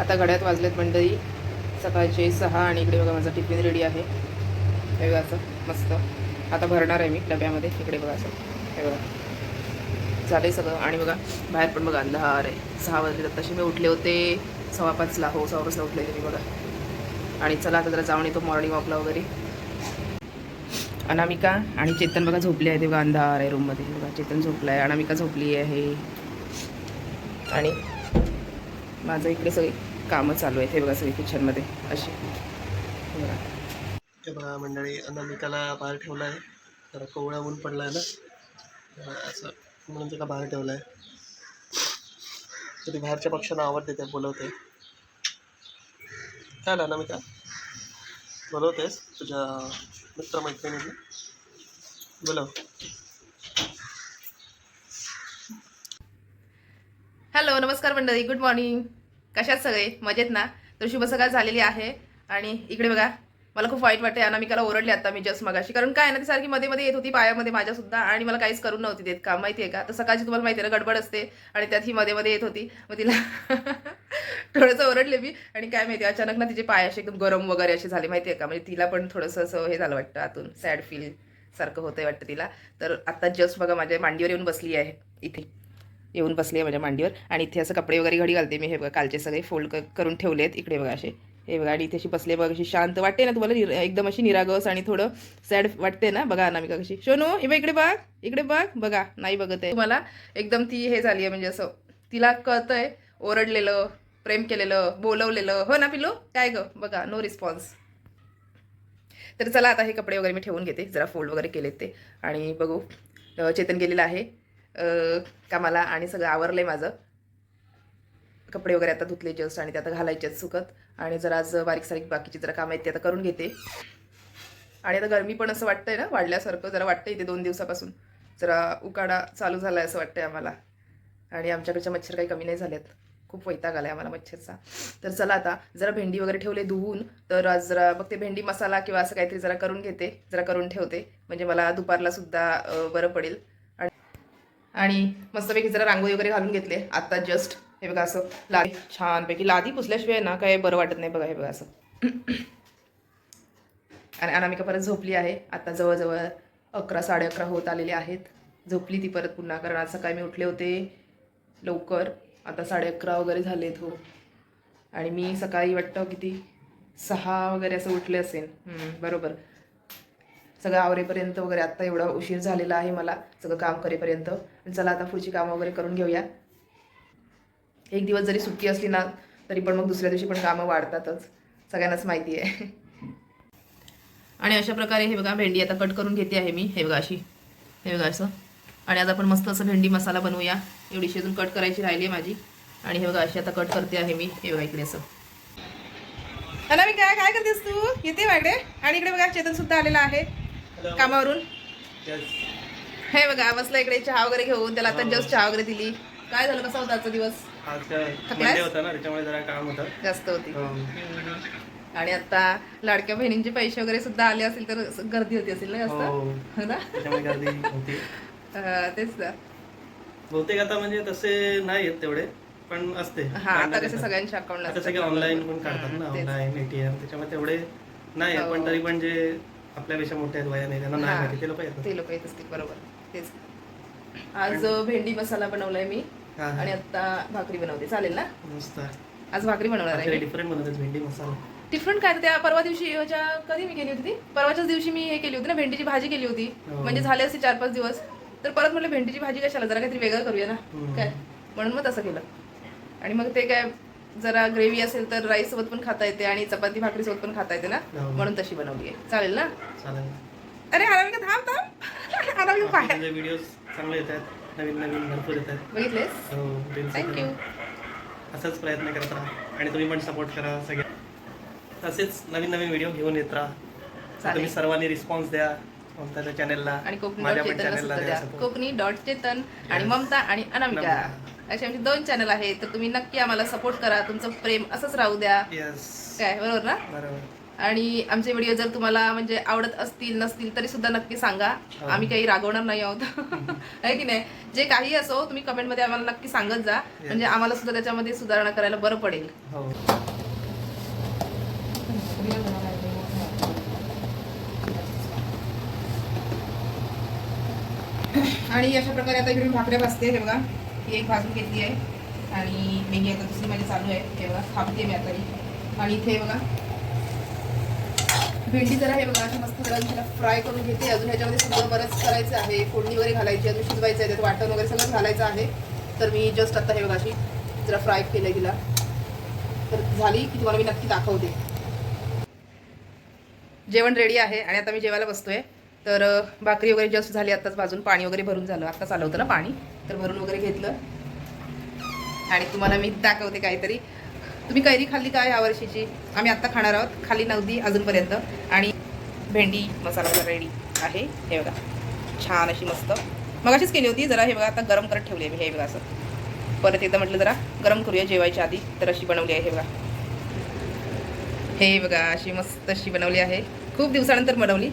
आता घड्यात वाजलेत मंडळी. सकाळचे सहा आणि इकडे बघा माझा टिफिन रेडी आहे. हे बघा असं मस्त. आता भरणार आहे मी डब्यामध्ये. इकडे बघा असं. हे बघा. झाले सगळं. आणि बघा बाहेर पण बघा अंधार आहे. सहा वाजले तर तसे मी उठले होते. सव्वा पाचला. हो सव्वा पाचला उठले होते मी बघा. आणि चला आता जरा जाऊन येतो मॉर्निंग वॉकला वगैरे. अनामिका आणि चेतन बघा झोपले आहे ते बघा अंधार आहे रूममध्ये बघा चेतन झोपला आहे अनामिका झोपली आहे. आणि माझं इकडे सगळी कामं चालू आहेत. हे बघा सगळी किचनमध्ये अशी. बघा हे बघा मंडळी अनामिकाला बाहेर ठेवला आहे. जरा कोवळा ऊन पडला आहे ना? असं म्हणून तिला बाहेर ठेवलं आहे. तरी बाहेरच्या पक्षांना आवाज देते बोलवते. काय आलं अनामिका? बोलवतेस? तुझ्या मित्रमैत्रिणींनी बोलव. हॅलो नमस्कार मंडळी. Good morning. कशात सगळे? मजेत ना? तर शुभ सकाळ झालेली आहे. आणि इकडे बघा मला खूप वाईट वाटते अनामिकाला ओरडले आता मी जस्ट मगाशी. कारण काय ना ती सारखी मध्ये मध्ये येत होती पायामध्ये माझ्या सुद्धा आणि मला काहीच करून नव्हती देत. का माहिती आहे का? तर सकाळची तुम्हाला माहिती आहे ना गडबड असते आणि त्यात ही मध्ये मध्ये येत होती. मग तिला थोडंसं ओरडले मी. आणि काय माहिती अचानक ना तिचे पाय असे एकदम गरम वगैरे असे झाले. माहिती आहे का? म्हणजे तिला पण थोडंसं असं हे झालं वाटतं आतून. सॅड फील सारखं होतंय वाटतं तिला. तर आता जस्ट बघा माझ्या मांडीवर येऊन बसली आहे इथे. येऊन बसले आहे माझ्या मांडीवर. आणि इथे असं कपडे वगैरे घडी घालते मी. हे बघा कालचे सगळे फोल्ड करून ठेवले आहेत. इकडे बघा असे. हे बघा आणि इथे अशी बसले बघा अशी शांत वाटते ना तुम्हाला. एकदम अशी निरागस आणि थोडं सॅड वाटते ना. बघा अनामिका कशी. शोनू हे बघ इकडे बघ. इकडे बघ. बघा नाही बघत आहे. तुम्हाला एकदम ती हे झाली आहे म्हणजे असं तिला कळतंय ओरडलेलं प्रेम केलेलं बोलवलेलं. हो ना पिलो काय ग? बघा नो रिस्पॉन्स तर चला आता हे कपडे वगैरे मी ठेवून घेते. जरा फोल्ड वगैरे केलेत ते. आणि बघू चेतन गेलेलं आहे. कामाला आणि सगळं आवरलं आहे माझं. कपडे वगैरे आता धुतले जस्ट आणि ते आता घालायचे आहेत सुकत. आणि जरा आज बारीक सारीक बाकीची जरा कामं आहेत ते आता करून घेते. आणि आता गरमी पण असं वाटतंय ना वाढल्यासारखं जरा वाटतंय इथे दोन दिवसापासून. जरा उकाडा चालू झाला आहे असं वाटतंय आम्हाला. आणि आमच्याकडच्या मच्छर काही कमी नाही झालेत. खूप वैताग आलाय आम्हाला मच्छरचा. तर चला आता जरा भेंडी वगैरे ठेवले धुवून तर आज जरा बघते भेंडी मसाला किंवा असं काहीतरी जरा करून घेते जरा करून ठेवते. म्हणजे मला दुपारला सुद्धा बरं पडेल. आणि मस्तपैकी जरा रांगोळी वगैरे घालून घेतले. आता जस्ट हे बघा असं लादी छानपैकी. लादी पुसल्याशिवाय ना काय बरं वाटत नाही बघा हे बघा असं. आणि अनामिका परत झोपली आहे. आता जवळजवळ अकरा साडे अकरा होत आलेले आहेत. झोपली ती परत पुन्हा कारण आज सकाळी मी उठले होते लवकर. आता साडे अकरा वगैरे झालेत हो. आणि मी सकाळी वाटतं किती सहा वगैरे असं उठले असेल बरोबर. सगळं आवरेपर्यंत वगैरे आत्ता एवढा उशीर झालेला आहे मला सगळं काम करेपर्यंत. चला आता पुढची कामं वगैरे करून घेऊया. एक दिवस जरी सुट्टी असली ना तरी पण मग दुसऱ्या दिवशी पण कामं वाढतातच. सगळ्यांनाच माहिती आहे. आणि अशा प्रकारे हे बघा भेंडी आता कट करून घेते आहे मी. हे बघा अशी. हे बघा असं. आणि आज आपण मस्त असं भेंडी मसाला बनवूया. एवढी शिजून कट करायची राहिली आहे माझी. आणि हे बघा अशी आता कट करते आहे मी. हे बघा इकडे असं. हॅलो मी काय काय करतेस तू? येते माझ्याकडे आणि इकडे बघा चेतन सुद्धा आलेला आहे. कामावरून? हे बघा बसला इकडे चहा वगैरे घेऊन त्याला आता जस्ट चहा वगैरे दिली. काय झालं कसा होता आजचा दिवस? होता ना त्याच्यामुळे जरा काम होतं. जास्त होती. आणि आता लाडक्या बहिणींचे पैसे वगैरे सुद्धा आले असतील तर गर्दी होती असेल ना जास्त? हो. हो तेच ना बहुतेक आता म्हणजे तसे नाही आहेत तेवढे पण असते. हा आता कसे. सगळ्यांच्या अकाउंटला आता सगळे ऑनलाईन पण काढतात ना. ऑनलाईन एटीएम त्याच्यामुळे तेवढे नाही आहेत हो. पण तरी पण जे आपल्यापेक्षा मोठे आहेत वयाने त्यांना नाही. माहिती ते लोक येतात. ते लोक येत असतील बरोबर. तेच. आज भेंडी मसाला बनवलाय मी. आणि आता भाकरी बनवते. चालेल ना? मस्त. आज भाकरी बनवणार आहे डिफरंट बनवतात भेंडी मसाला. डिफरंट काय? त्या परवा दिवशी ह्याच्या कधी मी केली होती ती? परवाच्याच दिवशी मी हे केली होती ना भेंडीची भाजी केली होती. हो. म्हणजे झाले असते चार पाच दिवस. तर परत म्हटलं भेंडीची भाजी कशाला? जरा काहीतरी वेगळं करूया ना. काय? म्हणून मग तसं केलं. आणि मग ते काय जरा ग्रेव्ही असेल तर राईस सोबत पण खाता येते आणि चपाती भाकरी सोबत पण खाता येते ना? हो. म्हणून तशी बनवली आहे. चालेल ना? चालेल. अरे अनामिका थांब थांब. पाय आपले व्हिडिओ चांगले येत आहेत नवीन नवीन भरपूर येत आहेत. बघितलेस? हो reels थँक्यू. असंच प्रयत्न करत राहा आणि तुम्ही पण सपोर्ट करा सगळ्या. तसेच नवीन नवीन व्हिडिओ घेऊन येत राहा. चालेल. तुम्ही सर्वांनी रिस्पॉन्स द्या. ममताच्या चॅनलला आणि कोकणी माझ्या डॉट पण चेतनला चॅनलला सुद्धा द्या द्या. support. कोकणी डॉट चेतन आणि ममता आणि अनामिका. अनामिका. असे आमचे दोन चॅनल आहेत. तर तुम्ही नक्की आम्हाला सपोर्ट करा. तुमचं प्रेम असंच राहू द्या. काय बरोबर ना? बरोबर. आणि आमचे व्हिडिओ जर तुम्हाला म्हणजे आवडत असतील नसतील तरी सुद्धा नक्की सांगा. आम्ही काही रागवणार नाही आहोत. आहे की नाही? जे काही असो तुम्ही कमेंटमध्ये आम्हाला नक्की सांगत जा. म्हणजे आम्हाला सुद्धा त्याच्यामध्ये सुधारणा करायला बरं पडेल. हो. आणि अशा प्रकारे आता इकडून भाकऱ्या भाजते हे बघा. ही एक भाजून घेतली आहे. आणि मेगी आता दुसरी माझी चालू आहे. हे बघा थांबते मी आता आणि इथे बघा. भेंडी जरा हे बघा अशी मस्त जरा तिला फ्राय करून घेते. अजून ह्याच्यामध्ये सगळं बरंच करायचं आहे. फोडणी वगैरे घालायची अजून शिजवायचं आहे. त्यात वाटण वगैरे सगळं घालायचं आहे. तर मी जस्ट आता हे बघा अशी जरा फ्राय केलंय तिला. तर झाली की तुम्हाला मी नक्की दाखवते. जेवण रेडी आहे आणि आता मी जेवायला बसतोय. तर भाकरी वगैरे जस्ट झाली आत्ताच भाजून पाणी वगैरे भरून झालं. आत्ताच आलं होतं ना पाणी. तर भरून वगैरे घेतलं. आणि तुम्हाला मी दाखवते काहीतरी. तुम्ही कैरी खाल्ली का या वर्षीची? आम्ही आत्ता खाणार आहोत. खाली नव्हती अजूनपर्यंत. आणि भेंडी मसाला वगैरे रेडी आहे. हे बघा. छान अशी मस्त. मग अशीच केली होती. जरा हे बघा आता गरम करत ठेवली आहे मी. हे बघा असं. परत एकदा म्हटलं जरा गरम करूया जेवायच्या आधी. तर अशी बनवली आहे हे बघा. हे बघा अशी मस्त अशी बनवली आहे. खूप दिवसानंतर बनवली.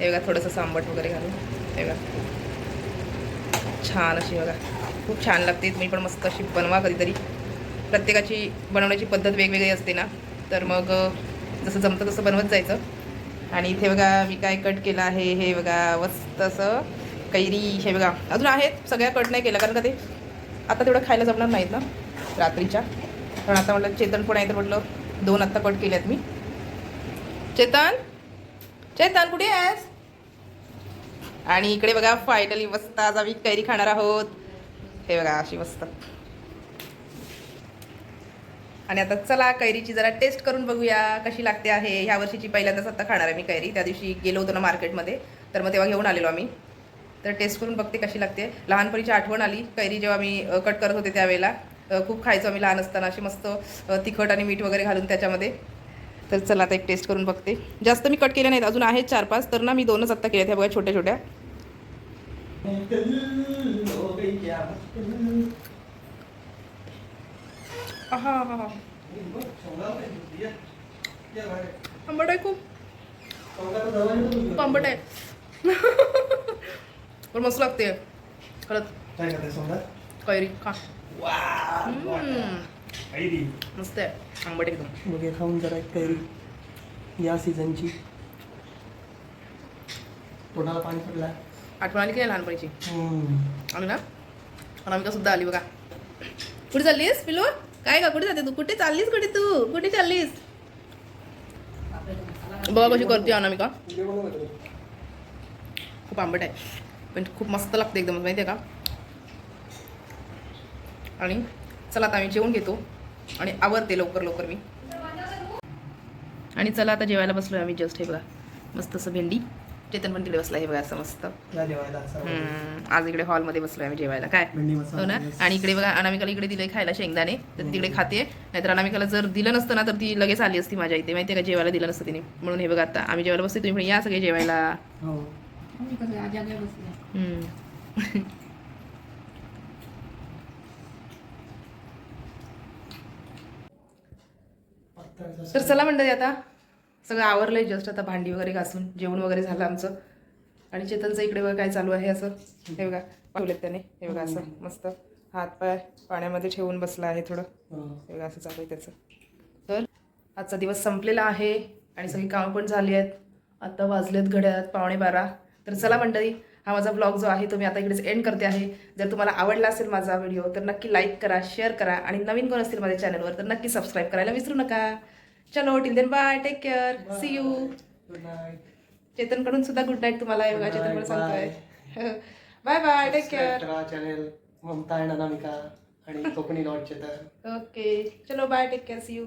हे बघा थोडंसं सांबट वगैरे घालून. हे बघा. छान अशी बघा. खूप छान लागते. तुम्ही पण मस्त अशी बनवा कधीतरी. प्रत्येकाची बनवण्याची पद्धत वेगवेगळी असते ना. तर मग जसं जमतं तसं बनवत जायचं. आणि इथे बघा मी काय कट केलं आहे हे बघा मस्त असं कैरी हे बघा. अजून आहेत सगळ्या कट नाही केलं कारण का ते आता तेवढं खायला जमणार नाहीत ना रात्रीच्या. कारण आता म्हटलं चेतन पण आहे तर म्हटलं दोन आत्ता कट केल्यात मी. चेतन? चेतन कुठे आहेस? आणि इकडे बघा फायनली मस्त आज आम्ही कैरी खाणार आहोत. हे बघा अशी मस्त. आणि आता चला कैरीची जरा टेस्ट करून बघूया कशी लागते आहे. ह्या वर्षीची पहिल्यांदाच आता खाणार आहे मी कैरी. त्या दिवशी गेलो होतो ना मार्केटमध्ये तर मग तेव्हा घेऊन आलेलो आम्ही. तर टेस्ट करून बघते कशी लागते. लहानपणीची आठवण आली कैरी जेव्हा मी कट करत होते त्यावेळेला. खूप खायचो आम्ही लहान असताना अशी मस्त तिखट आणि मीठ वगैरे घालून त्याच्यामध्ये. तर चला आता एक टेस्ट करून बघते. जास्त मी कट केल्या नाहीत. अजून आहेत चार पाच. तर ना मी दोनच आत्ता केल्या त्या बघा छोट्या छोट्या. आंबट आहे खूप. आंबट आहे. पण मस्त लागते. खरंच. काय करते सोडा कैरी हम्म. मस्त आहे. आंबट एकदम. मग हे खाऊन जरा एक कैरी या सीझनची तोंडाला पाणी पडला आठवण आली की नाही लहानपणीची? आली ना अनामिका सुद्धा आली बघा. कुठे चाललीस पिलो काय का कुठे जाते तू? कुठे चाललीस कुठे तू? कुठे चाललीस? बघा कशी करते अनामिका. खूप आंबट आहे. पण खूप मस्त लागते एकदम माहिती आहे का? आणि चला आता आम्ही जेवून घेतो. आणि आवरते लवकर लवकर मी. आणि चला आता जेवायला बसलो आम्ही जस्ट हे बघा मस्त असं भेंडी. चेतन पण तिकडे बसला हे बघा असं मस्त. आज इकडे हॉलमध्ये बसलोय आम्ही जेवायला. काय? भेंडी हो ना? आणि इकडे बघा अनामिकाला इकडे दिलंय खायला शेंगदाणे. तर तिकडे खाते. नाहीतर अनामिकाला जर दिलं नसतं ना तर ती लगेच आली असती माझ्या इथे. माहितीये का जेवायला दिलं नसतं तिने. म्हणून हे बघा आता आम्ही जेवायला बसतो तुम्ही पण या सगळे जेवायला. तर चला मंडळी आता. सगळं आवरलं आहे जस्ट आता भांडी वगैरे घासून जेवण वगैरे झालं आमचं. आणि चेतनचं इकडे बघा काय चालू आहे असं. हे बघा ठेवलेत त्याने. हे बघा असं मस्त. हात पाय पाण्यामध्ये ठेवून बसला आहे थोडं. हे बघा असं चालू आहे त्याचं. तर आजचा दिवस संपलेला आहे आणि सगळी कामं पण झाली आहेत. आता वाजलेत घड्यात पावणे बारा. तर चला मंडळी हा माझा ब्लॉग जो आहे तो मी आता इकडेच एंड करते आहे. जर तुम्हाला आवडला असेल माझा व्हिडिओ तर नक्की लाईक करा शेअर करा. आणि नवीन कोण असतील माझ्या चॅनलवर तर नक्की सबस्क्राईब करायला विसरू नका. चलो till then bye take care see you good night चेतनकडून सुद्धा गुड नाईट तुम्हाला Good चेतन night, सांगतोय. Bye bye take care channel Mamata and Anamika आणि कोकणी लॉडचे तर. ओके चलो bye take care see you